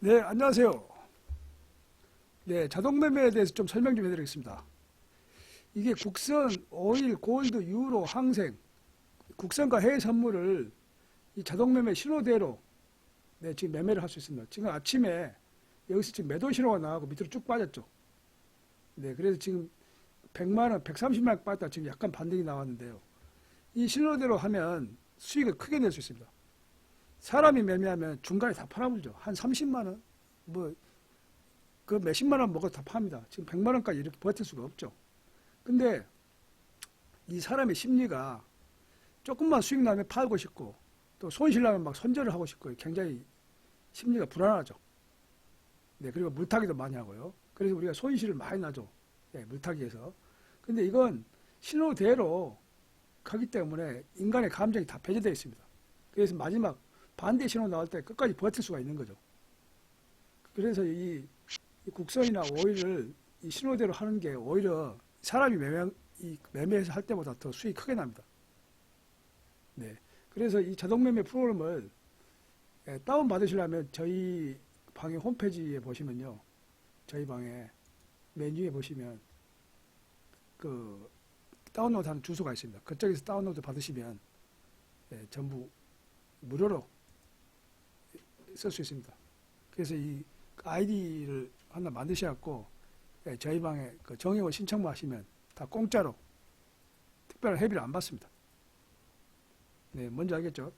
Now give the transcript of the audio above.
네, 안녕하세요. 네, 자동 매매에 대해서 좀 설명 좀 해드리겠습니다. 이게 국선, 오일, 골드, 유로, 항생, 국선과 해외 선물을 이 자동 매매 신호대로 네, 지금 매매를 할 수 있습니다. 지금 아침에 여기서 지금 매도 신호가 나가고 밑으로 쭉 빠졌죠. 네, 그래서 지금 100만 원, 130만 원 빠졌다 지금 약간 반등이 나왔는데요. 이 신호대로 하면 수익을 크게 낼 수 있습니다. 사람이 매매하면 중간에 다 팔아버리죠. 한 30만 원, 뭐, 그 몇십만 원 먹어 다 팝니다. 지금 100만 원까지 이렇게 버틸 수가 없죠. 근데 이 사람의 심리가 조금만 수익 나면 팔고 싶고 또 손실 나면 막 손절을 하고 싶고 굉장히 심리가 불안하죠. 네, 그리고 물타기도 많이 하고요. 그래서 우리가 손실을 많이 나죠. 네, 물타기에서. 근데 이건 신호대로 가기 때문에 인간의 감정이 다 배제되어 있습니다. 그래서 마지막 반대 신호 나올 때 끝까지 버틸 수가 있는 거죠. 그래서 이, 이 국선이나 오일을 이 신호대로 하는 게 오히려 사람이 매매, 이 매매해서 할 때보다 더 수익이 크게 납니다. 네. 그래서 이 자동 매매 프로그램을 예, 다운 받으시려면 저희 방의 홈페이지에 보시면요. 저희 방에 메뉴에 보시면 그 다운로드 하는 주소가 있습니다. 그쪽에서 다운로드 받으시면 예, 전부 무료로 쓸 수 있습니다. 그래서 이 아이디를 하나 만드셔갖고 예, 저희 방에 그 정의원 신청만 하시면 다 공짜로 특별한 회비를 안 받습니다. 네, 뭔지 알겠죠?